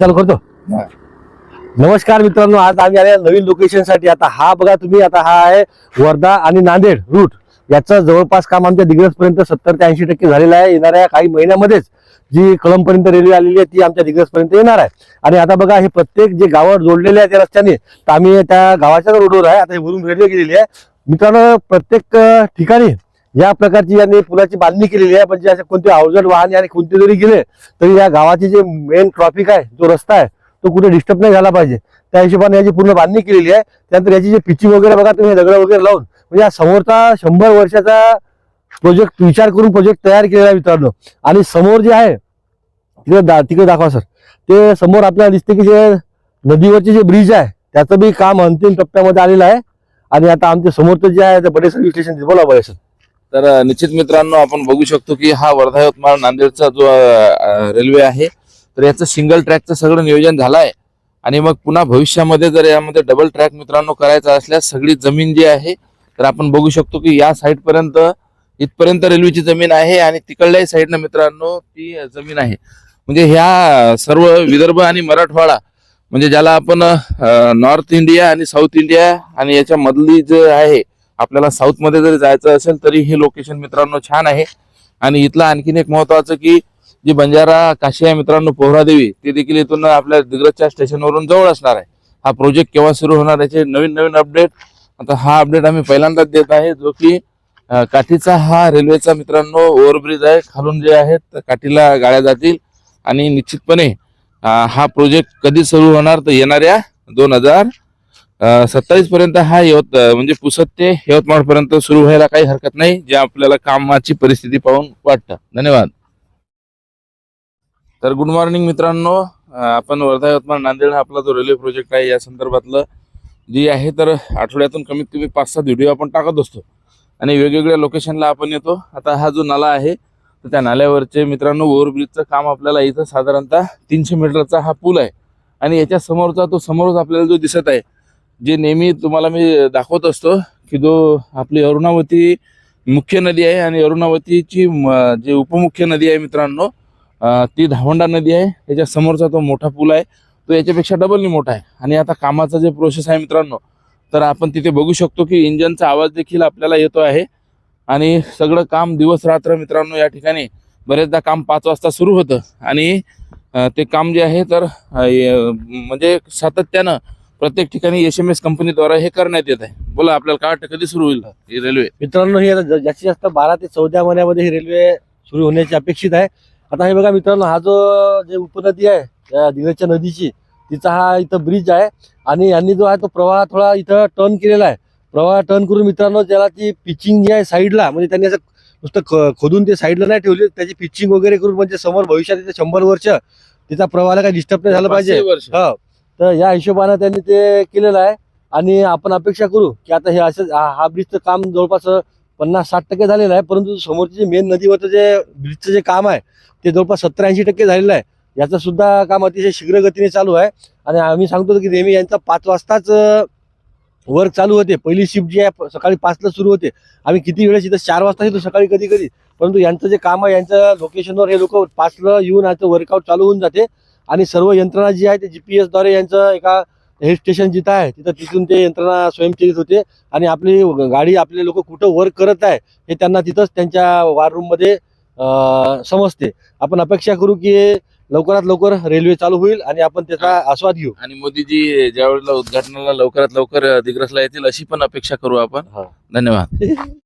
चालू करतो. नमस्कार मित्रांनो आज आम्ही आले नवीन लोकेशनसाठी. आता हा बघा तुम्ही आता हा आहे वर्धा आणि नांदेड रूट याचं जवळपास काम आमच्या दिग्रस पर्यंत सत्तर ते ऐंशी टक्के झालेलं आहे. येणाऱ्या काही महिन्यामध्येच जी कळंबपर्यंत रेल्वे आलेली आहे ती आमच्या दिग्रस पर्यंत येणार आहे. आणि आता बघा हे प्रत्येक जे गावावर जोडलेले आहे त्या रस्त्याने तर आम्ही त्या गावाच्याच रोडवर आहे. आता हे वरून रेल्वे गेलेली आहे. मित्रांनो प्रत्येक ठिकाणी या प्रकारची यांनी पुलाची बांधणी केलेली आहे म्हणजे असे कोणते अवजड वाहन आणि कोणते जरी गेले तरी या गावाचे जे मेन ट्रॉफिक आहे जो रस्ता आहे तो कुठे डिस्टर्ब नाही झाला पाहिजे. त्या हिशोबाने याची पूर्ण बांधणी केलेली आहे. त्यानंतर याची जे पिचिंग वगैरे बघा तुम्ही दगड वगैरे लावून म्हणजे या समोरचा शंभर वर्षाचा प्रोजेक्ट विचार करून प्रोजेक्ट तयार केलेला आहे मित्रांनो. आणि समोर जे आहे तिकडे दा तिकडे दाखवा सर. ते समोर आपल्याला दिसते की जे नदीवरचे जे ब्रिज आहे त्याचं बी काम अंतिम टप्प्यामध्ये आलेलं आहे. आणि आता आमच्या समोरचं जे आहे ते बडे सर्व्हिस स्टेशन बोला बडे सर. तर निश्चित मित्रांनो आपण बघू शकतो की हा वर्धा यवतमाळ नांदेडचा जो रेल्वे आहे तर याचं सिंगल ट्रॅकचं सगळं नियोजन झालं आहे आणि मग पुन्हा भविष्यामध्ये जर यामध्ये डबल ट्रॅक मित्रांनो करायचा असल्यास सगळी जमीन जी आहे तर आपण बघू शकतो की या साईडपर्यंत इथपर्यंत रेल्वेची जमीन आहे आणि तिकडल्याही साईडनं मित्रांनो ती जमीन आहे. म्हणजे ह्या सर्व विदर्भ आणि मराठवाडा म्हणजे ज्याला आपण नॉर्थ इंडिया आणि साऊथ इंडिया आणि याच्या मधली जे आहे आपल्याला साऊथमध्ये जरी जायचं असेल तरी हे लोकेशन मित्रांनो छान आहे. आणि इथलं आणखीन एक महत्वाचं की जी बंजारा काशी आहे मित्रांनो पोहरादेवी ते देखील इथून आपल्या दिग्रजच्या स्टेशनवरून जवळ असणार आहे. हा प्रोजेक्ट केव्हा सुरू होणार याचे नवीन नवीन अपडेट आता हा अपडेट आम्ही पहिल्यांदाच देत आहे जो की काठीचा हा रेल्वेचा मित्रांनो ओव्हरब्रिज आहे. खालून जे आहे तर काठीला गाड्या जातील. आणि निश्चितपणे हा प्रोजेक्ट कधी सुरू होणार तर येणाऱ्या दोन हजार सत्तावीस पर्यंत हा यवत म्हणजे पुसत ते यवतमाळ पर्यंत सुरू व्हायला काही हरकत नाही जे आपल्याला कामाची परिस्थिती पाहून वाटतं. धन्यवाद. तर गुड मॉर्निंग मित्रांनो. आपण वर्धा यवतमाळ नांदेड हा आपला जो रेल्वे प्रोजेक्ट आहे या संदर्भातलं जे आहे तर आठवड्यातून कमीत कमी पाच सात व्हिडिओ आपण टाकत असतो. आणि वेगवेगळ्या लोकेशनला आपण येतो. आता हा जो नाला आहे तर त्या नाल्यावरचे मित्रांनो ओव्हरब्रिजचं काम आपल्याला इथं साधारणतः तीनशे मीटरचा हा पूल आहे. आणि याच्या समोरचा तो समोरच आपल्याला जो दिसत आहे जे नेहमी तुम्हाला मी दाखवत असतो की जो आपली अरुणावती मुख्य नदी आहे आणि अरुणावतीची जी उपमुख्य नदी आहे मित्रांनो ती धावंडा नदी आहे. त्याच्या समोरचा तो मोठा पूल आहे. तो याच्यापेक्षा डबलनी मोठा आहे. आणि आता कामाचा जे प्रोसेस आहे मित्रांनो तर आपण तिथे बघू शकतो की इंजनचा आवाज देखील आपल्याला येतो आहे. आणि सगळं काम दिवस रात्र मित्रांनो या ठिकाणी बरेचदा काम पाच वाजता सुरू होतं. आणि ते काम जे आहे तर म्हणजे सातत्यानं प्रत्येक ठिकाणी एस एम एस कंपनीद्वारे हे करण्यात येत आहे. बोला आपल्याला काय वाटतं कधी सुरू होईल ही रेल्वे मित्रांनो ही आता ज- जास्तीत जास्त बारा ते चौदा महिन्यामध्ये ही रेल्वे सुरू होण्याची अपेक्षित आहे. आता हे बघा मित्रांनो हा जो जे उपनदी आहे त्या दिग्रजच्या नदीची तिचा हा इथं ब्रिज आहे आणि यांनी जो आहे तो प्रवाह थोडा इथं टर्न केलेला आहे. प्रवाह टर्न करून मित्रांनो त्याला ती पिचिंग जी आहे साईडला म्हणजे त्यांनी असं नुसतं ख- खोदून ते साईडला नाही ठेवली त्याची पिचिंग वगैरे करून म्हणजे समोर भविष्यात इथे शंभर वर्ष तिचा प्रवाहाला काही डिस्टर्ब नाही झालं पाहिजे. पाचशे वर्ष. हो. तर या हिशोबानं त्यांनी ते केलेलं आहे. आणि आपण अपेक्षा करू की आता हे असं हा ब्रिजचं काम जवळपास पन्नास साठ टक्के झालेलं आहे परंतु समोरचे जे मेन नदीवरचं जे ब्रिजचं जे काम आहे ते जवळपास सत्तर ऐंशी टक्के झालेलं आहे. याचं सुद्धा काम अतिशय शीघ्रगतीने चालू आहे. आणि आम्ही सांगतो की नेहमी यांचा पाच वाजताच वर्क चालू होते. पहिली शिफ्ट जी आहे सकाळी पाचला सुरू होते. आम्ही किती वेळेस इथं चार वाजता येतो सकाळी कधी कधी परंतु यांचं जे काम आहे यांच्या लोकेशनवर हे लोक पाचला येऊन याचं वर्कआउट चालू होऊन जाते. आणि सर्व यंत्रणा जी आहे ते जीपीएसद्वारे यांचं एका हिल स्टेशन जिथं आहे तिथं तिथून ते यंत्रणा स्वयंचलित होते. आणि आपली गाडी आपले लोक कुठं वर्क करत आहे हे त्यांना तिथंच त्यांच्या वार रूममध्ये समजते. आपण अपेक्षा करू की लवकरात लवकर रेल्वे चालू होईल आणि आपण त्याचा आस्वाद घेऊ. आणि मोदीजी ज्या वेळेला उद्घाटनाला लवकरात लवकर दिग्रसला येतील अशी पण अपेक्षा करू आपण. हा. धन्यवाद.